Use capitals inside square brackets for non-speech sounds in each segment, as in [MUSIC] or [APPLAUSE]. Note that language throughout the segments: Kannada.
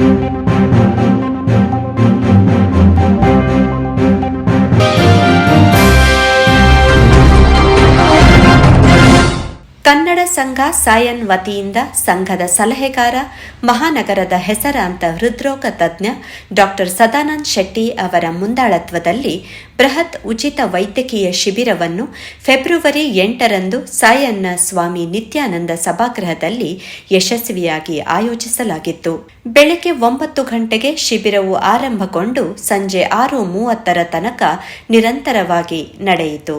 ಕನ್ನಡ ಸಂಘ ಸಾಯನ್ ವತಿಯಿಂದ ಸಂಘದ ಸಲಹೆಗಾರ, ಮಹಾನಗರದ ಹೆಸರಾಂತ ಹೃದ್ರೋಗ ತಜ್ಞ ಡಾಕ್ಟರ್ ಸದಾನಂದ್ ಶೆಟ್ಟಿ ಅವರ ಮುಂದಾಳತ್ವದಲ್ಲಿ ಬೃಹತ್ ಉಚಿತ ವೈದ್ಯಕೀಯ ಶಿಬಿರವನ್ನು ಫೆಬ್ರವರಿ ಎಂಟರಂದು ಸಾಯನ್ನ ಸ್ವಾಮಿ ನಿತ್ಯಾನಂದ ಸಭಾಗೃಹದಲ್ಲಿ ಯಶಸ್ವಿಯಾಗಿ ಆಯೋಜಿಸಲಾಗಿತ್ತು. ಬೆಳಗ್ಗೆ ಒಂಬತ್ತು ಗಂಟೆಗೆ ಶಿಬಿರವು ಆರಂಭಗೊಂಡು ಸಂಜೆ ಆರು ಮೂವತ್ತರ ತನಕ ನಿರಂತರವಾಗಿ ನಡೆಯಿತು.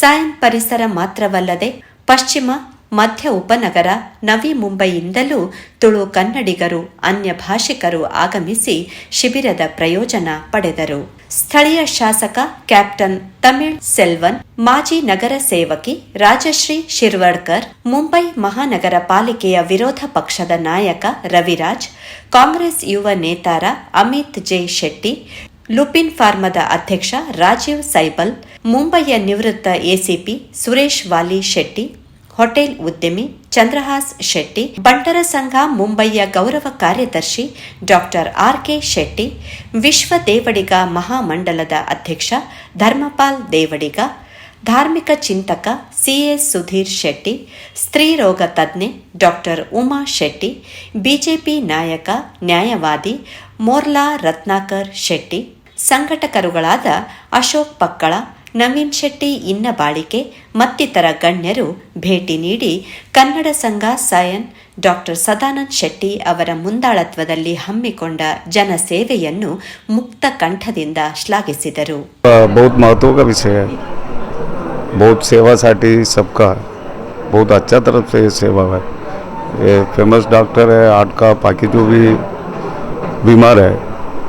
ಸಾಯನ್ ಪರಿಸರ ಮಾತ್ರವಲ್ಲದೆ ಪಶ್ಚಿಮ ಮಧ್ಯ ಉಪನಗರ, ನವಿ ಮುಂಬೈಯಿಂದಲೂ ತುಳು ಕನ್ನಡಿಗರು, ಅನ್ಯ ಭಾಷಿಕರು ಆಗಮಿಸಿ ಶಿಬಿರದ ಪ್ರಯೋಜನ ಪಡೆದರು. ಸ್ಥಳೀಯ ಶಾಸಕ ಕ್ಯಾಪ್ಟನ್ ತಮಿಳ್ ಸೆಲ್ವನ್, ಮಾಜಿ ನಗರ ಸೇವಕಿ ರಾಜಶ್ರೀ ಶಿರ್ವಡ್ಕರ್, ಮುಂಬೈ ಮಹಾನಗರ ಪಾಲಿಕೆಯ ವಿರೋಧ ಪಕ್ಷದ ನಾಯಕ ರವಿರಾಜ್, ಕಾಂಗ್ರೆಸ್ ಯುವ ನೇತಾರ ಅಮಿತ್ ಜೆ ಶೆಟ್ಟಿ, ಲುಪಿನ್ ಫಾರ್ಮದ ಅಧ್ಯಕ್ಷ ರಾಜೀವ್ ಸೈಬಲ್, ಮುಂಬೈಯ ನಿವೃತ್ತ ಎಸಿಪಿ ಸುರೇಶ್ ವಾಲಿ ಶೆಟ್ಟಿ ಹೋಟೆಲ್ ಉದ್ಯಮಿ ಚಂದ್ರಹಾಸ್ ಶೆಟ್ಟಿ, ಬಂಟರ ಸಂಘ ಮುಂಬಯಿಯ ಗೌರವ ಕಾರ್ಯದರ್ಶಿ ಡಾಕ್ಟರ್ ಆರ್ ಕೆ ಶೆಟ್ಟಿ, ವಿಶ್ವ ದೇವಡಿಗ ಮಹಾಮಂಡಲದ ಅಧ್ಯಕ್ಷ ಧರ್ಮಪಾಲ್ ದೇವಡಿಗ, ಧಾರ್ಮಿಕ ಚಿಂತಕ ಸಿಎಸ್ ಸುಧೀರ್ ಶೆಟ್ಟಿ ಸ್ತ್ರೀರೋಗ ತಜ್ಞೆ ಡಾಕ್ಟರ್ ಉಮಾ ಶೆಟ್ಟಿ, ಬಿಜೆಪಿ ನಾಯಕ ನ್ಯಾಯವಾದಿ ಮೋರ್ಲಾ ರತ್ನಾಕರ್ ಶೆಟ್ಟಿ, ಸಂಘಟಕರುಗಳಾದ ಅಶೋಕ್ ಪಕ್ಕಳ ನವೀನ್ ಶೆಟ್ಟಿ ಇನ್ನಬಾಳಿಕೆ ಮತ್ತಿತರ ಗಣ್ಯರು ಭೇಟಿ ನೀಡಿ ಕನ್ನಡ ಸಂಘ ಸಾಯನ್ ಡಾಕ್ಟರ್ ಸದಾನಂದ್ ಶೆಟ್ಟಿ ಅವರ ಮುಂದಾಳತ್ವದಲ್ಲಿ ಹಮ್ಮಿಕೊಂಡ ಜನಸೇವೆಯನ್ನು ಮುಕ್ತ ಕಂಠದಿಂದ ಶ್ಲಾಘಿಸಿದರು बहुत महत्व का विषय है बहुत सेवासाठी सबका बहुत अच्छा तरफ से ये सेवा है ये फेमस डॉक्टर है हार्ट का बाकी जो भी बीमार है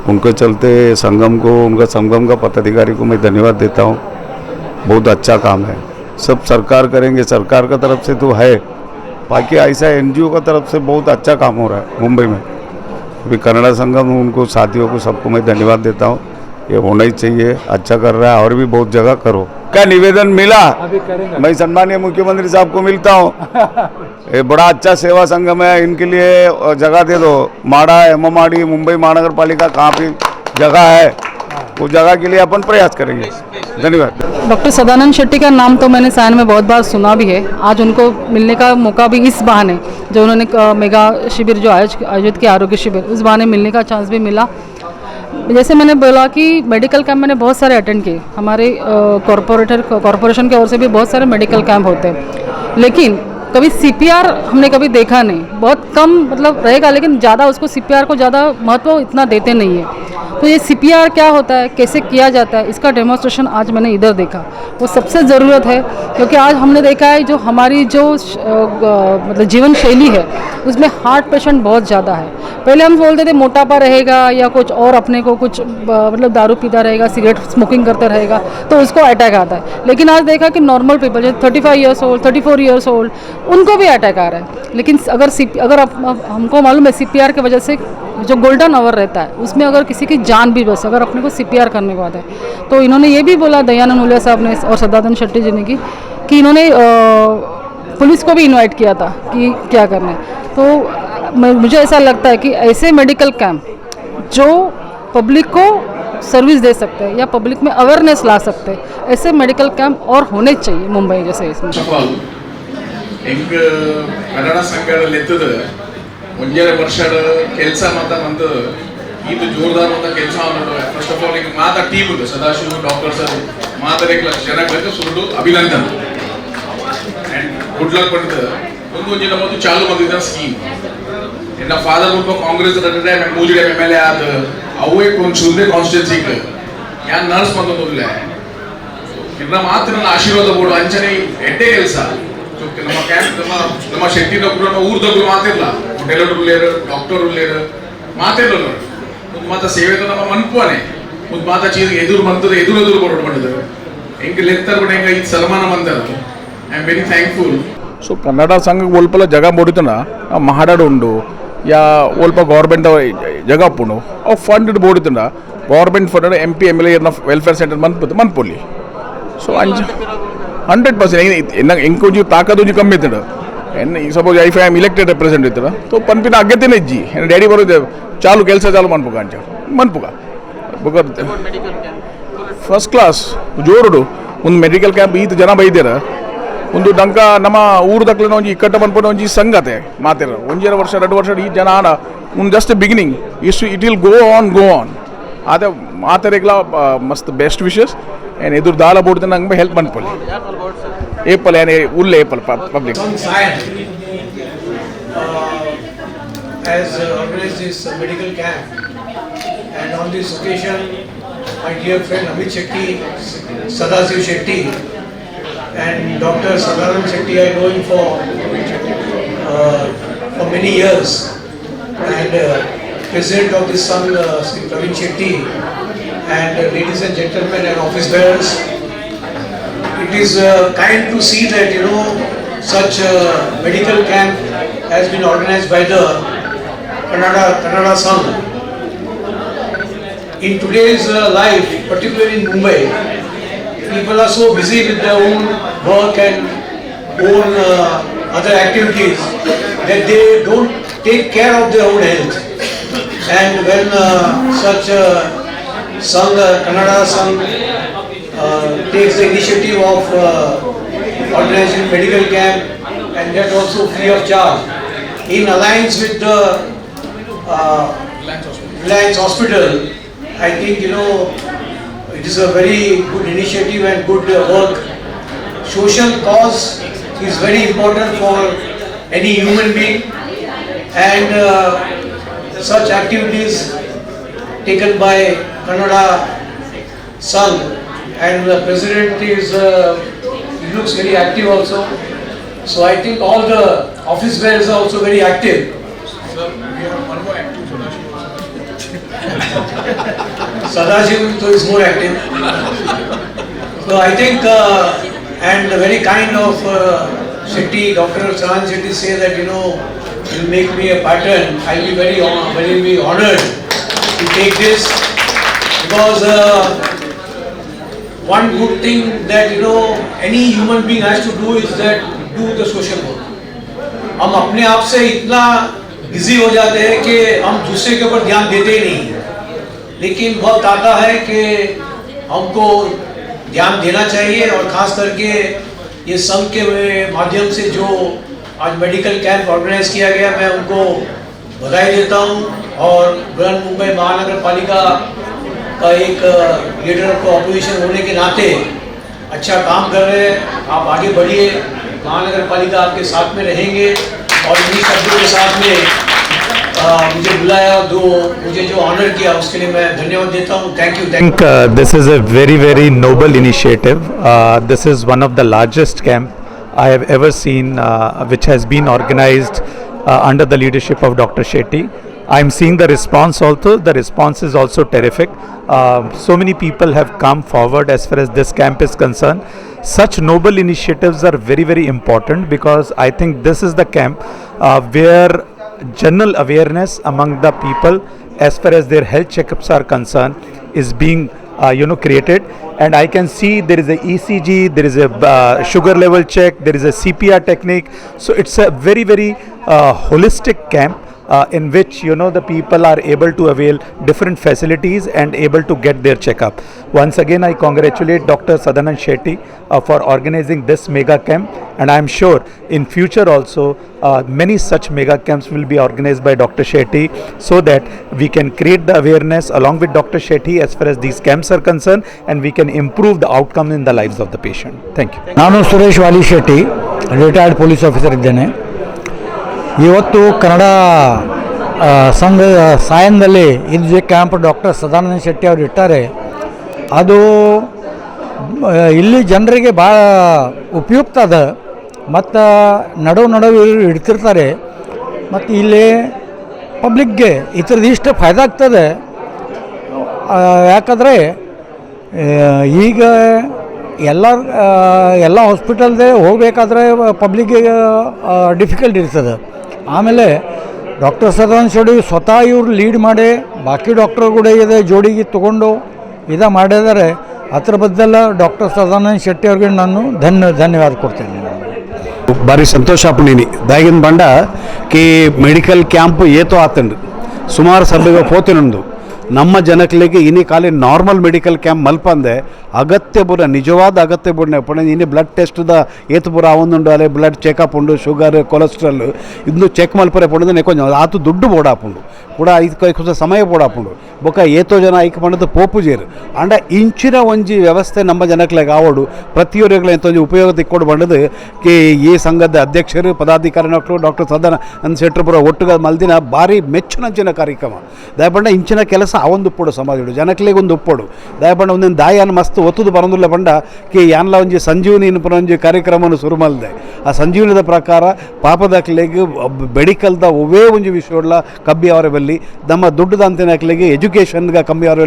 उनके चलते संगम को उनका संगम का पदाधिकारी को मैं धन्यवाद देता हूँ बहुत अच्छा काम है। सब सरकार करेंगे सरकार का तरफ़ से तो है। बाकी ऐसा एन का तरफ़ से बहुत अच्छा काम हो रहा है मुंबई में। अभी कन्नड़ा संगम उनको साथियों को सबको मैं धन्यवाद देता हूँ। ये होना ही चाहिए अच्छा कर रहा है और भी बहुत जगह करो। क्या निवेदन मिला? अभी मैं सम्मानीय मुख्यमंत्री साहब को मिलता हूँ। [LAUGHS] ये बड़ा अच्छा सेवा संगम है इनके लिए जगह दे दो। माड़ा एमओमाड़ी मुंबई महानगर पालिका पे जगह है। वो जगह के लिए अपन प्रयास करेंगे। धन्यवाद। डॉक्टर सदानंद शेट्टी का नाम तो मैंने सायन में बहुत बार सुना भी है। आज उनको मिलने का मौका भी इस बहाने, जो उन्होंने मेगा शिविर जो आयोज, आयोजित किया, आरोग्य शिविर, उस बहाने मिलने का चांस भी मिला। जैसे मैंने बोला कि मेडिकल कैंप मैंने बहुत सारे अटेंड किए। हमारे कॉरपोरेटर, कॉरपोरेशन की ओर से भी बहुत सारे मेडिकल कैंप होते हैं। लेकिन कभी सीपीआर हमने कभी देखा नहीं। बहुत कम मतलब रहेगा, लेकिन ज़्यादा उसको सीपीआर को ज़्यादा महत्व इतना देते नहीं है। तो ये सीपीआर क्या होता है? कैसे किया जाता है? इसका डेमोन्स्ट्रेशन आज मैंने इधर देखा। वो सबसे ज़रूरत है, क्योंकि आज हमने देखा है जो हमारी जो मतलब जीवन शैली है, उसमें हार्ट पेशेंट बहुत ज़्यादा है। पहले हम बोलते थे मोटापा रहेगा या कुछ और अपने को कुछ मतलब दारू पीता रहेगा सिगरेट स्मोकिंग करते रहेगा तो उसको अटैक आता है। लेकिन आज देखा कि नॉर्मल पीपल जैसे thirty five years old thirty four years old उनको भी अटैक आ रहा है। लेकिन अगर सी अगर अप- हमको मालूम है सी की वजह से जो गोल्डन आवर रहता है, उसमें अगर किसी की जान भी, बस अगर अपने को सीपीआर करने के बाद है तो इन्होंने ये भी बोला, दयानंद उलिया साहब ने और सदानंद शेट्टी जी ने की, कि इन्होंने पुलिस को भी इनवाइट किया था कि क्या करना है। तो मुझे ऐसा लगता है कि ऐसे मेडिकल कैंप जो पब्लिक को सर्विस दे सकते हैं या पब्लिक में अवेयरनेस ला सकते हैं, ऐसे मेडिकल कैंप और होने चाहिए मुंबई जैसे इसमें। ಮುಂಜಾನೆ ವರ್ಷದ ಕೆಲಸ ಮತ್ತ ನಂದು ಇದು ಜೋರ್ದಾರ್ ಅಂತ ಕೆಲಸ ಫಸ್ಟ್ ಆಫ್ ಆಲ್ ಈಗ ಮಾತ ಟೀಮ್ ಇದೆ, ಸದಾಶಿವ ಡಾಕ್ಟರ್ ಸರ್ ಮಾತಾಡಕ್ಕೆ ಜನಗಳಿಗೆ ಸುರುಡು ಅಭಿನಂದನೆ. ಗುಡ್ ಲಕ್ ಪಡ್ತದೆ ಒಂದು ಜನ ಮತ್ತು ಚಾಲು ಬಂದಿದ್ದ ಸ್ಕೀಮ್ ಎನ್ನ ಫಾದರ್ ಒಬ್ಬ ಕಾಂಗ್ರೆಸ್ ರಟ್ಟೆ ಮೂಜಿಗೆ ಎಂ ಎಲ್ ಎ ಆದ ಅವೇ ಕೊಂಚ ಕಾನ್ಸ್ಟಿಟ್ಯೂನ್ಸಿ ಕಾನ್ಸ್ಟಿಟ್ಯೂನ್ಸಿಗೆ ಯಾನ್ ನರ್ಸ್ ಮತ್ತೊಂದು ಇನ್ನ ಮಾತ್ರ ನನ್ನ ಆಶೀರ್ವಾದ ಬೋರ್ಡು ಅಂಚನೆ ಎಡ್ಡೆ ಕೆಲಸ. ನಮ್ಮ ಕ್ಯಾಂಪ್ ನಮ್ಮ ನಮ್ಮ ಶೆಟ್ಟಿ ಡಾಕ್ಟರ್ ನಮ್ಮ ಊರ್ದೊಬ್ರು ಮಾತಿರ್ಲ ಹೋಟೆಲ್ ಉಳ್ಳೇರು ಡಾಕ್ಟರ್ ಮಾತೆಲ್ಲ ಒಂದು ಮಾತ ಸೇವೆದ ನಮ್ಮ ಮನ್ಪುವನೆ ಒಂದು ಮಾತ ಚೀರ್ ಎದುರು ಬಂತದ ಎದುರು ಎದುರು ಕೊರಡು ಮಾಡಿದ್ರು ಹೆಂಗೆ ಲೆಕ್ತರ್ ಬಿಡ ಹೆಂಗ ಇದು ಸನ್ಮಾನ ಬಂದಾರ I am very thankful so Kannada ಸಂಘ ಒಲ್ಪಲ ಜಗ ಬೋಡಿತನ ಮಹಾಡಾಡು ಉಂಡು ಯಾ ಒಲ್ಪ ಗೌರ್ಮೆಂಟ್ ಜಗ ಪುಣು ಅವು fund ಬೋಡಿತಂಡ government fund M P M L A welfare centre ಮನ್ಪು ಮನ್ಪೊಲಿ ಸೊ ಅಂಜ ಹಂಡ್ರೆಡ್ ಪರ್ಸೆಂಟ್ ಹೆಂಗೆ ಎಂಕೊಂಚು ತಾಕದೊಂಜಿ ಕಮ್ಮಿ ಇತ್ತಂಡ N suppose if I am elected representative तो ಪನ್ಪಿನ ಅಗತ್ಯನೇ ಇಜ್ಜಿ. ಡ್ಯಾಡಿ ಬರೋದು, ಚಾಲು, ಕೆಲಸ ಚಾಲು ಮನ್ಪುಗ ಅಂಚ ಮನ್ಪುಗ ಫಸ್ಟ್ ಕ್ಲಾಸ್ ಜೋರುಡು. ಒಂದು ಮೆಡಿಕಲ್ ಕ್ಯಾಂಪ್ ಈತ ಜನ ಬೈದಿರ ಒಂದು ಡಂಕ ನಮ್ಮ ಊರು ದಕ್ಕಲಿನ ಒಂಜಿ ಇಕ್ಕಟ್ಟ ಬಂದ್ಬಿಟ್ಟು ಒಂಜಿ ಸಂಗತೆ ಮಾತಿರ. ಒಂಜರ ವರ್ಷ ಎರಡು ವರ್ಷ ಈ ಜನ ಆಡ ಒಂದು just beginning is it will go on go on ಅದೇ ಮಾತರೆಗ್ಲ ಮಸ್ತ್ ಬೆಸ್ಟ್ ವಿಶಸ್ ಏನು ಎದುರು ದಾಲ ಬೋಡ್ದು ನಂಗೆ ಹೆಲ್ಪ್ ಮನ್ಪಲ್ಲಿ એપલ એને ઉલ્લે એપલ organized this uh, medical camp, and on this occasion, my dear friend Amit Shetty, Sadasiv Shetty, and Dr. Sadanand Shetty, are going for uh, for many years, and uh, president of this son, uh, Pravin Shetty, and uh, ladies and gentlemen, and office bearers. It is uh, kind to see that you know such a medical camp has been organized by the Kannada Kannada Sangh. In today's uh, life, particularly in Mumbai, people are so busy with their own work and own uh, other activities that they don't take care of their own health. And when uh, such a uh, Kannada Sangh uh, takes the initiative of uh, organizing medical camp and that also free of charge in alliance with the uh, Reliance Hospital, I think you know it is a very good initiative and good uh, work. Social cause is very important for any human being and uh, such activities taken by Kannada Sangh and the president is, uh, he looks very active also. So I think all the office bearers are also very active. Sir, we have one more active Sadashiv is more active. So I think, uh, and very kind of uh, Shetty, Dr. Saran Shetty say that, you know, you make me a pattern. I'll be very, very be honored to take this because uh, one good thing that, you know, any human being has to do is that do the social work. हम अपने आप से इतना बिज़ी हो जाते हैं कि हम दूसरे के ऊपर ध्यान देते ही नहीं लेकिन वक्त आता है कि हमको ध्यान देना चाहिए और खास करके ये संघ के माध्यम से जो आज मेडिकल कैंप ऑर्गेनाइज किया गया, मैं उनको बधाई देता हूँ और बृहन मुंबई महानगर पालिका का एक लीडर को अपोजिशन होने के नाते अच्छा काम कर रहे हैं आप आगे बढ़िए महानगर पालिका आपके साथ में रहेंगे और इन्हीं शब्दों के साथ में आ, मुझे बुलाया दो मुझे जो ऑनर किया उसके लिए मैं धन्यवाद देता हूँ thank you thank uh, very, very noble initiative. Uh, this is one of the largest camp I have ever seen, uh, which has been organized uh, under the leadership of Dr. Shetty. I'm seeing the response also. The response is also terrific. Uh, so many people have come forward as far as this camp is concerned. Such noble initiatives are very, very important because I think this is the camp uh, where general awareness among the people as far as their health checkups are concerned is being uh, you know created and i can see there is a ecg there is a uh, sugar level check there is a cpr technique so it's a very very uh, holistic camp uh, in which you know the people are able to avail different facilities and able to get their checkup once again i congratulate dr sadanand shetty uh, for organizing this mega camp and i am sure in future also uh, many such mega camps will be organized by dr shetty so that we can create the awareness along with dr shetty as far as these camps are concerned and we can improve the outcome in the lives of the patient thank you ನಾನು Suresh Vali Shetty retired police officer ಇದ್ದೇನೆ ಇವತ್ತು ಕನ್ನಡ ಸಂಘ ಸಾಯಂದಲ್ಲಿ ಇದು ಜೆ ಕ್ಯಾಂಪ್ ಡಾಕ್ಟರ್ ಸದಾನಂದ ಶೆಟ್ಟಿ ಅವರು ಇಟ್ಟಾರೆ. ಅದು ಇಲ್ಲಿ ಜನರಿಗೆ ಭಾಳ ಉಪಯುಕ್ತ ಅದ. ಮತ್ತು ನಡುವು ನಡುವೆ ಇಡ್ತಿರ್ತಾರೆ ಮತ್ತು ಇಲ್ಲಿ ಪಬ್ಲಿಕ್ಗೆ ಇದ್ರದ್ದು ಇಷ್ಟು ಫಾಯ್ದಾ ಆಗ್ತದೆ. ಯಾಕಂದರೆ ಈಗ ಎಲ್ಲ ಎಲ್ಲ ಹಾಸ್ಪಿಟಲ್ದೇ ಹೋಗಬೇಕಾದ್ರೆ ಪಬ್ಲಿಕ್ಗೆ ಡಿಫಿಕಲ್ಟ್ ಇರ್ತದೆ. ಆಮೇಲೆ ಡಾಕ್ಟರ್ ಸದಾನಂದ ಶೆಟ್ಟಿ ಸ್ವತಃ ಇವ್ರು ಲೀಡ್ ಮಾಡಿ ಬಾಕಿ ಡಾಕ್ಟರ್ ಕೂಡ ಇದೆ, ಜೋಡಿಗೆ ತೊಗೊಂಡು ಇದ ಮಾಡಿದರೆ ಅದ್ರ ಬದ್ದೆಲ್ಲ ಡಾಕ್ಟರ್ ಸದಾನಂದ ಶೆಟ್ಟಿ ಅವ್ರಿಗೆ ನಾನು ಧನ್ಯ, ಧನ್ಯವಾದ ಕೊಡ್ತೇನೆ ಭಾರಿ ಸಂತೋಷ ಆಪುಂಡಿನಿ ದಾಗಿನ ಬಂಡ ಕಿ ಮೆಡಿಕಲ್ ಕ್ಯಾಂಪ್ ಏತೋ ಆತಂಡು ಸುಮಾರು ಸಭೆಗೆ ಪೋತಿನುಂಡು ನಮ್ಮ ಜನಗಳಿಗೆ ಇನಿ ಖಾಲಿ ನಾರ್ಮಲ್ ಮೆಡಿಕಲ್ ಕ್ಯಾಂಪ್ ಮಲ್ಪಂದೆ, ಅಗತ್ಯ ಬುರ ನಿಜವಾದ ಅಗತ್ಯ ಬುಡನೆ ಪುಣ ಇನಿ ಬ್ಲಡ್ ಟೆಸ್ಟ್ದ ಏತು ಬುರ ಅವೊಂದುಂಡು, ಅಲೆ ಬ್ಲಡ್ ಚೆಕಪ್ ಉಂಡು ಶುಗರ್ ಕೊಲೆಸ್ಟ್ರಾಲ್ ಇಂದು ಚೆಕ್ ಮಲ್ಪರೆ ಪಡೆದು ನೆಕೊಂಜ ಆತು ದುಡ್ಡು ಬೋಡಾಪುಂಡು, ಕೂಡ ಇದಕ್ಕೆ ಸಮಯ ಬೋಡಾಪುಂಡು. ಬೊಕ ಏತೋ ಜನ ಐಕ್ ಪಂಡದು ಪೋಪುಜೇರು ಅಂಡ ಇಂಚಿನ ಒಂಜಿ ವ್ಯವಸ್ಥೆ ನಮ್ಮ ಜನಕ್ಲೆಗ್ ಆವಡು ಪ್ರತಿಯೊರಿಗಳ ಎಂತ ಒಂಜಿ ಉಪಯೋಗ ತಿಕ್ಕೊಂಡು ಬಂಡದು, ಕೆ ಈ ಸಂಘದ ಅಧ್ಯಕ್ಷರು, ಪದಾಧಿಕಾರಿ ಮಕ್ಕಳು ಡಾಕ್ಟರ್ ಸದನ ಶೆಟ್ಟರ್ಪುರ ಒಟ್ಟುಗ ಮಲ್ದಿನ ಭಾರಿ ಮೆಚ್ಚುನಂಚಿನ ಕಾರ್ಯಕ್ರಮ. ದಯಪಂಡ ಇಂಚಿನ ಕೆಲಸ ಅವೊಂದು ಉಪ್ಪಡು ಸಮಾಧಿಡು ಜನಕ್ಲೆಗೊಂದು ಉಪ್ಪಡು. ದಯಪಂಡ ಒಂದಿನ ದಾಯಾನ ಮಸ್ತ್ ಒತ್ತುದು ಬರೋದಿಲ್ಲ ಪಂಡ ಕಿ ಯಾನ್ಲ ಒಂಜಿ ಸಂಜೀವನಿ ಇನ್ಪುನ ಒಂಜಿ ಕಾರ್ಯಕ್ರಮವನ್ನು ಶುರು ಮಲ್ದೆ. ಆ ಸಂಜೀವನದ ಪ್ರಕಾರ ಪಾಪದಕ್ಲೆಗ್ ಬೆಡಿಕಲ್ದ ಒವೇ ಒಂಜಿ ವಿಷಯಡ್ಲ ಕಬ್ಬಿ ಅವರ ಬಲ್ಲಿ ನಮ್ಮ ದುಡ್ಡದ ಅಂತಿನಕ್ಲೆಗೆ ಎಜುಕೇಷನ್ಗ ಕಮ್ಮಿ ಅವರ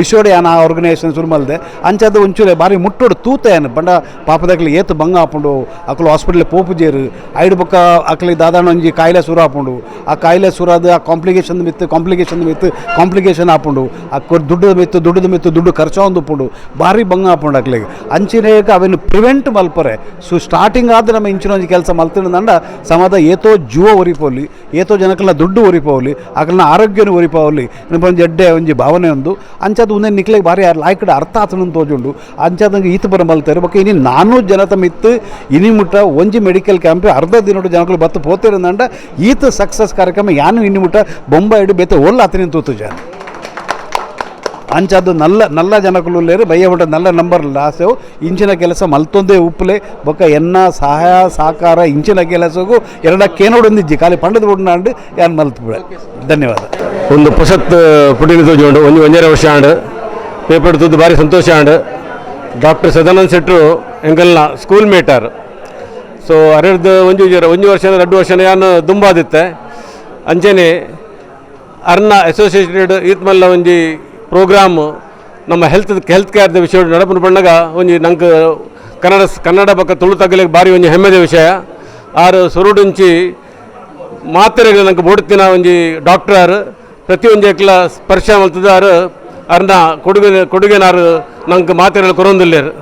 ವಿಷಯ ಯಾನ ಆರ್ಗನೈಸೇಷನ್ ಶುರು ಮಲ್ದೆ. ಅಂಚದ ಒಂಚೂರೆ ಬಾರಿ ಮುಟ್ಟೋಡು ತೂತ ಏನು ಬಂಡ ಪಾಪದಕ್ಲೆ ಏತು ಬಂಗ ಆಪುಂಡು ಅಕ್ಲು ಹಾಸ್ಪಿಟಲ್ ಪೋಪುಜೇರು. ಐಡು ಬಕ್ಕ ಅಕ್ಲಿ ದಾದಾಣ ಕಾಯಿಲೆ ಸುರು ಆಪುಂಡು ಆ ಕಾಯಿಲೆ ಸುರಾದ ಆ ಕಾಂಪ್ಲಿಕೇಶನ್ ಮಿತ್ತು ಕಾಂಪ್ಲಿಕೇಶನ್ ಮಿತ್ತು ಕಾಂಪ್ಲಿಕೇಶನ್ ಆ ಕೊರ್ ದುಡ್ಡು ಮಿತ್ತು ದುಡ್ಡು ಮಿತ್ತು ದುಡ್ಡು ಖರ್ಚು ಒಂದು ಉಪ್ಪುಂಡು, ಭಾರಿ ಬಂಗ ಆಪುಂಡು ಅಕ್ಲಿಗೆ ಅಂಚಿನೇಕ ಅವನ್ನು ಪ್ರಿವೆಂಟ್ ಮಲ್ಪರೆ. ಸೊ ಸ್ಟಾರ್ಟಿಂಗ್ ಆದ್ರೆ ನಮ್ಮ ಇಂಚಿನ ಒಂಜಿ ಕೆಲಸ ಮಲ್ತಿನಂಡ ಸಮಾಧ ಏತೋ ಜೀವ ಒರಿಪೋಲಿ, ಏತೋ ಜನಕ್ಕೆಲ್ಲ ದುಡ್ಡು ಒರಿಪೋಲಿ ಅಕಲ್ನ ಆರೋಗ್ಯನ ಒರಿಪೋಲಿ ಒಂದು ಎಡ್ಡೆ, ಒಂಜಿ ಭಾವನೆ ಒಂದು. ಅಂಚದು ಒಂದೇ ನಿಕ್ಲೆಗೆ ಭಾರಿ ಲಾಯ್ಕಡೆ ಅರ್ಥ ಆತನ ತೋಜುಂಡು. ಅಂಚದಂಗೆ ಈತ ಬರ ಮಲ್ತಾರೆ ಬಕ್ಕ ಇನಿ ನಾನು ಜನತ ಮಿತ್ತು, ಇನಿ ಮುಟ್ಟ ಒಂಜಿ ಮೆಡಿಕಲ್ ಕ್ಯಾಂಪ್ ಅರ್ಧ ದಿನೋಡು ಜನಗಳು ಬತ್ತು ಪೋತಿರಂದಂಡ ಈತ ಸಕ್ಸಸ್ ಕಾರ್ಯಕ್ರಮ ಯಾನು ಇನ್ನು ಮುಟ್ಟ ಬೊಂಬಾಯಿಡು ಬೇತೆ ಒಲ್ಲ ಆತನ ತೂತು ಜನ ಅಂಚದು ನಲ್ಲ ನಲ್ಲ ಜನಗಳು ಲೇರು ಬಯ್ಯಬಿಟ್ಟ ನಲ್ಲ ನಂಬರ್ ಲಾಸೆವು ಇಂಚಿನ ಕೆಲಸ ಮಲ್ತೊಂದೇ ಉಪ್ಪಲೆ ಬೊಕ್ಕ ಎನ್ನ, ಸಹಾಯ ಸಹಕಾರ ಇಂಚಿನ ಕೆಲಸಗೂ ಎರಡಕ್ಕೇನೋಡೊಂದಿಜ್ಜಿ ಖಾಲಿ ಪಂಡದ ಬಿಡ್ನಾಂಡು ಯಾನ್ ಮಲ್ತು ಧನ್ಯವಾದ. ಒಂದು ಪೊಸತ್ ಪುಡಿನ ತೋಜುಂಡು ಒಂದು ಒಂದೇರ ವರ್ಷ ಆಂಡು. ಪೇಪರ್ ತುದ್ದು ಭಾರಿ ಸಂತೋಷ ಆಂಡು. ಡಾಕ್ಟರ್ ಸದಾನಂದ ಶೆಟ್ಟರು ಎಂಗಲ್ನ ಸ್ಕೂಲ್ ಮೇಟರ್. ಸೊ ಅರೆಡ್ದು ಒಂಜು ಒಂಜು ವರ್ಷ ಎರಡು ವರ್ಷ ಯಾನು ದುಂಬಾದಿತ್ತೆ. ಅಂಚೆನೆ ಅರ್ನ ಅಸೋಸಿಯೇಟೆಡ್ ಈತ್ಮಲ್ಲ ಒಂಜಿ ಪ್ರೋಗ್ರಾಮ್ ನಮ್ಮ ಹೆಲ್ತ್ ಹೆಲ್ತ್ ಕೇರ್ದ ವಿಷಯ ನಡಪು ಬಣ್ಣಗ ಒಂಜಿ ನಂಗೆ ಕನ್ನಡ ಕನ್ನಡ ಪಕ್ಕ ತುಳು ತಗ್ಗಲಿಕ್ಕೆ ಭಾರಿ ಒಂಜಿ ಹೆಮ್ಮೆದ ವಿಷಯ. ಆರು ಸುರುಡುಂಚಿ ಮಾತ್ರೆಗಳು ನಂಗೆ ಬೋಡ್ತಿನ ಒಂಜಿ ಡಾಕ್ಟರ್ ಪ್ರತಿಯೊಂದು ಎಕ್ಲ ಸ್ಪರ್ಶ ಮಲ್ತದಾರು ಅರ್ನ ಕೊಡುಗೆ, ಕೊಡುಗೆನಾರು ನಂಗೆ ಮಾತ್ರೆಗಳು ಕೊರೊಂದಿಲ್ಲರು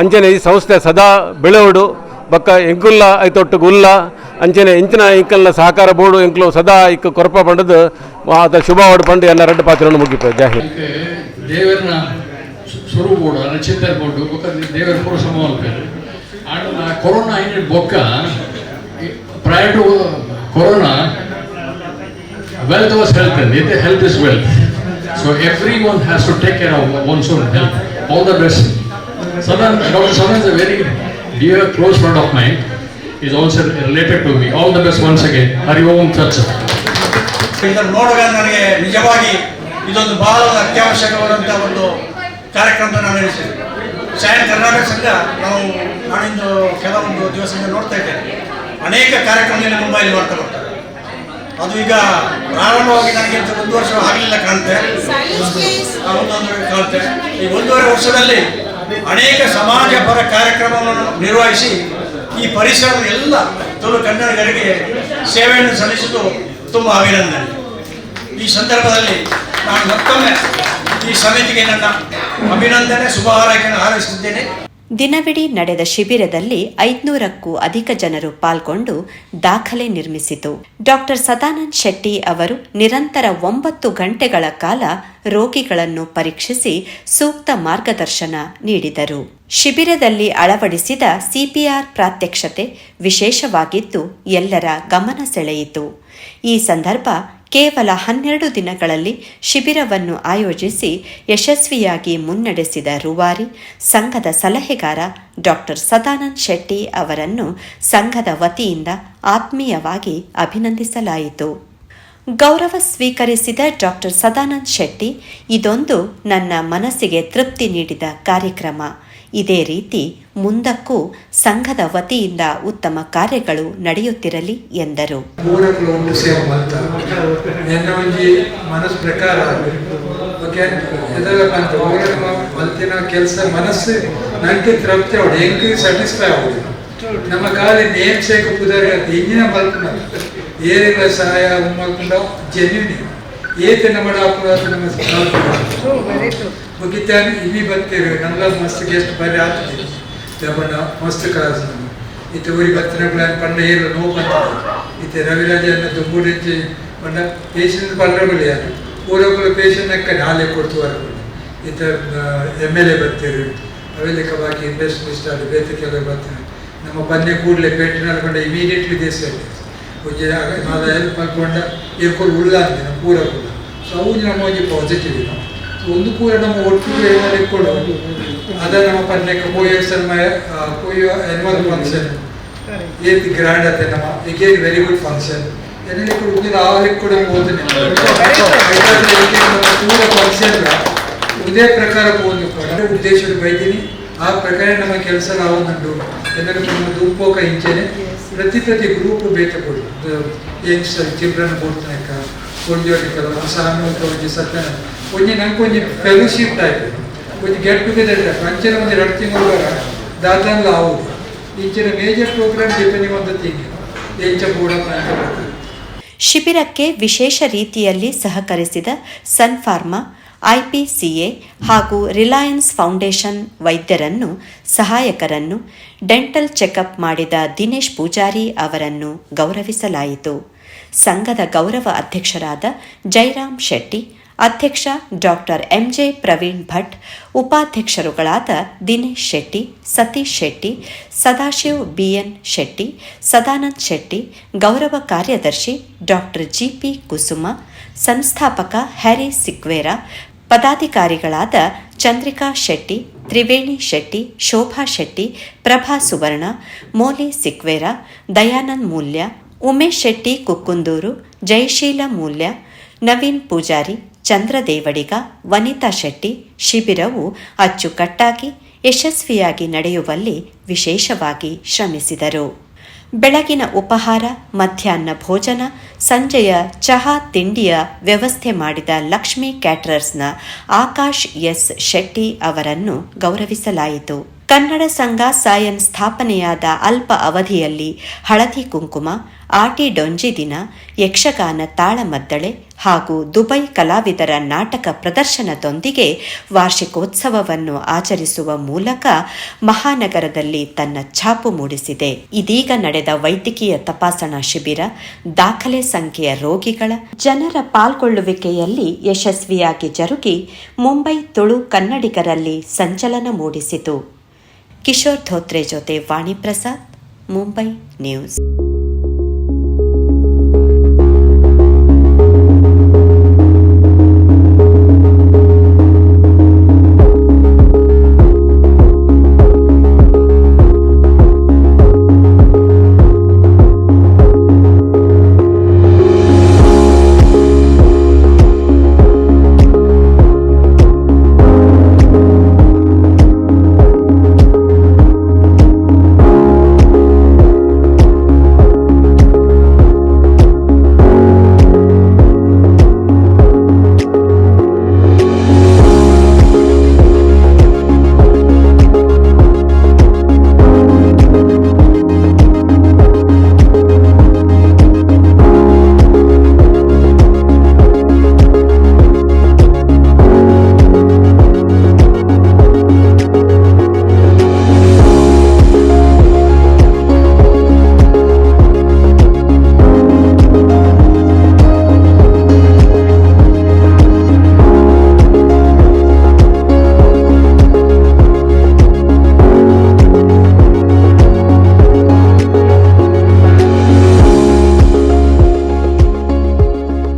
ಅಂಚನೆ ಈ ಸಂಸ್ಥೆ ಸದಾ ಬೆಳೆವಡು ಬಕ್ಕ ಎಂಕುಲ್ಲ ಐತೊಟ್ಟು ಗುಲ್ಲ, ಅಂಚನೆ ಇಂಚಿನ ಇಂಕಲ್ನ ಸಹಕಾರ ಬೋರ್ಡು ಎಂಕ್ಲು ಸದಾ ಇಕ್ಕ ಕೊರಪ ಪಂಡದು, ಆತ ಶುಭ ಹೊಡ್ ಪಂಡು ಎಲ್ಲ ರೆಡ್ಡು ಪಾತ್ರವನ್ನು ಮುಗಿಪ. ಜಾಹಿ ದೇವರನ ಸ್ವರೂಪ ಬೋಡು ಅನ್ನ ಚಿಂತನೆ ಬೋರ್ಡು ಬೊಕ್ಕ ದೇವರ ಪುರ ಸಮವಲ್ಪೇರು ಆಂಡ ಕೊರೋನಾ ಐನ ಬೊಕ್ಕ prior to corona wealth was health and health is wealth so everyone has to take care of one's own health all the best Sadan doctor Sadan is very dear close friend of mine is also related to me. All the best once again. Hari Om Sat. ಇದನ್ನು ನೋಡುವಾಗ ನನಗೆ ನಿಜವಾಗಿ ಇದೊಂದು ಬಹಳ ಅತ್ಯವಶ್ಯಕವಾದಂಥ ಒಂದು ಕಾರ್ಯಕ್ರಮ ನಾನು ಎಣಿಸ್ತೇನೆ ಸಾಯನ್ ಕರ್ನಾಟಕ ಸಂಘ ನಾವು ನಾನಿಂದು ಕೆಲವೊಂದು ದಿವಸದಿಂದ ನೋಡ್ತಾ ಇದ್ದೇನೆ. ಅನೇಕ ಕಾರ್ಯಕ್ರಮದಲ್ಲಿ ಮುಂಬೈಲಿ ಮಾಡ್ತಾ ಬರ್ತಾರೆ. ಅದು ಈಗ ಪ್ರಾರಂಭವಾಗಿ ನನಗೆ ಒಂದು ವರ್ಷ ಆಗಲಿಲ್ಲ ಕಾಣುತ್ತೆ ಒಂದೊಂದು ಕಾಣುತ್ತೆ ಈ ಒಂದೂವರೆ ವರ್ಷದಲ್ಲಿ ಅನೇಕ ಸಮಾಜ ಪರ ಕಾರ್ಯಕ್ರಮವನ್ನು ನಿರ್ವಹಿಸಿ ಈ ಪರಿಸರದ ಎಲ್ಲ ತುಳು ಕನ್ನಡಿಗರಿಗೆ ಸೇವೆಯನ್ನು ಸಲ್ಲಿಸಿದ್ದು ತುಂಬ ಅಭಿನಂದನೆ. ಈ ಸಂದರ್ಭದಲ್ಲಿ ನಾನು ಮತ್ತೊಮ್ಮೆ ಈ ಸಮಿತಿಗೆ ನನ್ನ ಅಭಿನಂದನೆ ಶುಭ ಹಾರೈಕೆಯನ್ನು ಹಾರೈಸುತ್ತಿದ್ದೇನೆ. ದಿನವಿಡೀ ನಡೆದ ಶಿಬಿರದಲ್ಲಿ ಐದುನೂರಕ್ಕೂ ಅಧಿಕ ಜನರು ಪಾಲ್ಗೊಂಡು ದಾಖಲೆ ನಿರ್ಮಿಸಿತು. ಡಾಕ್ಟರ್ ಸದಾನಂದ್ ಶೆಟ್ಟಿ ಅವರು ನಿರಂತರ ಒಂಬತ್ತು ಗಂಟೆಗಳ ಕಾಲ ರೋಗಿಗಳನ್ನು ಪರೀಕ್ಷಿಸಿ ಸೂಕ್ತ ಮಾರ್ಗದರ್ಶನ ನೀಡಿದರು. ಶಿಬಿರದಲ್ಲಿ ಅಳವಡಿಸಿದ ಸಿಪಿಆರ್ ಪ್ರಾತ್ಯಕ್ಷತೆ ವಿಶೇಷವಾಗಿದ್ದು ಎಲ್ಲರ ಗಮನ ಸೆಳೆಯಿತು. ಈ ಸಂದರ್ಭ ಕೇವಲ ಹನ್ನೆರಡು ದಿನಗಳಲ್ಲಿ ಶಿಬಿರವನ್ನು ಆಯೋಜಿಸಿ ಯಶಸ್ವಿಯಾಗಿ ಮುನ್ನಡೆಸಿದ ರೂವಾರಿ, ಸಂಘದ ಸಲಹೆಗಾರ ಡಾಕ್ಟರ್ ಸದಾನಂದ್ ಶೆಟ್ಟಿ ಅವರನ್ನು ಸಂಘದ ವತಿಯಿಂದ ಆತ್ಮೀಯವಾಗಿ ಅಭಿನಂದಿಸಲಾಯಿತು. ಗೌರವ ಸ್ವೀಕರಿಸಿದ ಡಾಕ್ಟರ್ ಸದಾನಂದ್ ಶೆಟ್ಟಿ, ಇದೊಂದು ನನ್ನ ಮನಸ್ಸಿಗೆ ತೃಪ್ತಿ ನೀಡಿದ ಕಾರ್ಯಕ್ರಮ. ಇದೇ ರೀತಿ ಮುಂದಕ್ಕೂ ಸಂಘದ ವತಿಯಿಂದ ಉತ್ತಮ ಕಾರ್ಯಗಳು ನಡೆಯುತ್ತಿರಲಿ ಎಂದರು. ಕೆಲಸ ಮನಸ್ಸು ತೃಪ್ತಿ ಸ್ಯಾಟಿಸ್ಫೈ ನಮ್ಮ ಕಾಲ ನೇಮ್ ಸೇಕ ಪುದರ್ ಇಂಜಿನ ಸಹಾಯ ಮಲ್ಪುಂಡ ಜೆನ್ಯೂನಿ. ಏತೆ ನಮ್ಮ ಡಾಕ್ಟರ್ ನಮ್ಮ ಮುಗಿತಾನೆ ಇಲ್ಲಿ ಬರ್ತೇವೆ ನಲ್ಲ ಮಸ್ತ್ ಗೆಸ್ಟ್ ಬರೀ ಆಗ್ತದೆ. ದಬ್ಬಣ ಮಸ್ತ್ ಕ್ಲಾಸ್ ಇತ್ತೆ ಊರಿ ಬರ್ತಿನ ಪಂಡ ಏರು ನೋವು ಬಂತದೆ. ಇತ್ತೆ ರವಿರಾಜ ಅನ್ನೋದು ಮೂಡೆಂಚಿ ಪಂಡ ಪೇಷಂಟ್ ಬಲ್ಲರಬಲ್ಲಿ ಯಾರು ಊರೊಬ್ಬರು ಪೇಷಂಟ್ ಅಕ್ಕ ಡಾಲೆ ಕೊಡ್ತು ವರಗಳು ಇತ್ತ ಎಂ ಎಲ್ ಎ ಬರ್ತೀರಿ. ಅವೆಲ್ಲ ಬಾಕಿ ಇಂಡಸ್ಟ್ರಿಸ್ಟ್ ಅದು ಬೇತೆ ಕೆಲವು ಬರ್ತಾರೆ. ನಮ್ಮ ಪನ್ನೆ ಕೂಡಲೇ ಪೇಟೆ ಬಂದ ಇಮಿಡಿಯೇಟ್ಲಿ ದೇಶ ಒಂಜಿ ನಾದ ಹೆಲ್ಪ್ ಮಾಡ್ಕೊಂಡ ಏರ್ಕೊಂಡು ಉಳ್ಳ ಅಂದೆ ನಮ್ಮ ಪೂರ ಕೂಡ ಸೊ ಅವು ನಮ್ಮ ಪಾಸಿಟಿವ್ ನಾವು ಸೊ ಒಂದು ಪೂರ ನಮ್ಮ ಒಟ್ಟಿಗೆ ಏನಾದ್ರು ನಮ್ಮ ಪನ್ನೆಕ್ಕೆ ಪೋಯೋ ಸನ್ಮ ಪೋಯೋ ಎನ್ವಲ್ ಫಂಕ್ಷನ್ ಏತಿ ಗ್ರ್ಯಾಂಡ್ ಅತ್ತೆ ನಮ್ಮ again ವೆರಿ ಗುಡ್ ಫಂಕ್ಷನ್ ಕೂಡ ಉದ್ದಿನ ಆ ಕೂಡ ಹೋದ್ರೆ ಪೂರ ಫಂಕ್ಷನ್ ಇದೇ ಪ್ರಕಾರ ಹೋಗಿ ಉದ್ದೇಶದ ಬೈತೀನಿ ಆ ಪ್ರಕಾರ ನಮ್ಮ ಕೆಲಸ ನಾವು ನಂಡು ಎಲ್ಲರೂ ನಮ್ಮ ದುಂಪೋಕ ಇಂಚೆನೆ ಪ್ರತಿ ಪ್ರತಿ ಗ್ರೂಪ್ ಬೇಕು ಕೊಡು. ಯಂಗ್ಸ್ಟರ್ ಚಿಲ್ಡ್ರನ್ ಬೋಡ್ತನಕ ಕೊಂಜೋಡಿಕಲ ಸಾಮೂಹಿಕ ಒಂಜಿ ಸತ್ಯ ಒಂಜಿ ನಂಗೆ ಒಂಜಿ ಫೆಲೋಶಿಪ್ ಟೈಪ್ ಒಂಜಿ ಗೆಟ್ ಟುಗೆದರ್ ಟೈಪ್ ಅಂಚೆನ ಒಂದು ಎರಡು ತಿಂಗಳು ದಾದಾನ್ಲ ಹೌದು ಈಚಿನ major programme depending on the thing ಎಂಚ ಅಂತ ಶಿಬಿರಕ್ಕೆ ವಿಶೇಷ ರೀತಿಯಲ್ಲಿ ಸಹಕರಿಸಿದ ಸನ್ಫಾರ್ಮಾ ಐಪಿಸಿಎ ಹಾಗೂ ರಿಲಯನ್ಸ್ ಫೌಂಡೇಶನ್ ವೈದ್ಯರನ್ನು, ಸಹಾಯಕರನ್ನು, ಡೆಂಟಲ್ ಚೆಕಪ್ ಮಾಡಿದ ದಿನೇಶ್ ಪೂಜಾರಿ ಅವರನ್ನು ಗೌರವಿಸಲಾಯಿತು. ಸಂಘದ ಗೌರವ ಅಧ್ಯಕ್ಷರಾದ ಜೈರಾಮ್ ಶೆಟ್ಟಿ ಅಧ್ಯಕ್ಷ ಡಾಕ್ಟರ್ ಎಂಜೆ ಪ್ರವೀಣ್ ಭಟ್, ಉಪಾಧ್ಯಕ್ಷರುಗಳಾದ ದಿನೇಶ್ ಶೆಟ್ಟಿ, ಸತೀಶ್ ಶೆಟ್ಟಿ, ಸದಾಶಿವ್ ಬಿಎನ್ ಶೆಟ್ಟಿ, ಸದಾನಂದ್ ಶೆಟ್ಟಿ, ಗೌರವ ಕಾರ್ಯದರ್ಶಿ ಡಾಕ್ಟರ್ ಜಿಪಿ ಕುಸುಮ, ಸಂಸ್ಥಾಪಕ ಹ್ಯಾರಿ ಸಿಕ್ವೇರಾ, ಪದಾಧಿಕಾರಿಗಳಾದ ಚಂದ್ರಿಕಾ ಶೆಟ್ಟಿ, ತ್ರಿವೇಣಿ ಶೆಟ್ಟಿ, ಶೋಭಾ ಶೆಟ್ಟಿ, ಪ್ರಭಾ ಸುವರ್ಣ, ಮೋಲಿ ಸಿಕ್ವೇರಾ, ದಯಾನಂದ್ ಮೂಲ್ಯ, ಉಮೇಶ್ ಶೆಟ್ಟಿ ಕುಕ್ಕುಂದೂರು, ಜಯಶೀಲ ಮೂಲ್ಯ, ನವೀನ್ ಪೂಜಾರಿ ಚಂದ್ರದೇವಡಿಗ, ವನಿತಾ ಶೆಟ್ಟಿ, ಶಿಬಿರವು ಅಚ್ಚುಕಟ್ಟಾಗಿ, ಯಶಸ್ವಿಯಾಗಿ ನಡೆಯುವಲ್ಲಿ ವಿಶೇಷವಾಗಿ ಶ್ರಮಿಸಿದರು. ಬೆಳಗಿನ ಉಪಹಾರ, ಮಧ್ಯಾಹ್ನ ಭೋಜನ, ಸಂಜೆಯ ಚಹಾ ತಿಂಡಿಯ ವ್ಯವಸ್ಥೆ ಮಾಡಿದ ಲಕ್ಷ್ಮಿ ಕ್ಯಾಟರರ್ಸ್ನ ಆಕಾಶ್ ಎಸ್. ಶೆಟ್ಟಿ ಅವರನ್ನು ಗೌರವಿಸಲಾಯಿತು. ಕನ್ನಡ ಸಂಘ ಸಾಯನ್ ಸ್ಥಾಪನೆಯಾದ ಅಲ್ಪ ಅವಧಿಯಲ್ಲಿ ಹಳದಿ ಕುಂಕುಮ ಆಟಿ ಡೊಂಜಿ ದಿನ ಯಕ್ಷಗಾನ ತಾಳಮದ್ದಳೆ ಹಾಗೂ ದುಬೈ ಕಲಾವಿದರ ನಾಟಕ ಪ್ರದರ್ಶನದೊಂದಿಗೆ ವಾರ್ಷಿಕೋತ್ಸವವನ್ನು ಆಚರಿಸುವ ಮೂಲಕ ಮಹಾನಗರದಲ್ಲಿ ತನ್ನ ಛಾಪು ಮೂಡಿಸಿದೆ. ಇದೀಗ ನಡೆದ ವೈದ್ಯಕೀಯ ತಪಾಸಣಾ ಶಿಬಿರ, ದಾಖಲೆ ಸಂಖ್ಯೆಯ ರೋಗಿಗಳ, ಜನರ ಪಾಲ್ಗೊಳ್ಳುವಿಕೆಯಲ್ಲಿ ಯಶಸ್ವಿಯಾಗಿ ಜರುಗಿ ಮುಂಬೈ ತುಳು ಕನ್ನಡಿಗರಲ್ಲಿ ಸಂಚಲನ ಮೂಡಿಸಿತು. ಕಿಶೋರ್ ಧೋತ್ರೆ ಜೊತೆ ವಾಣಿಪ್ರಸಾದ್ ಮುಂಬೈ ನ್ಯೂಸ್.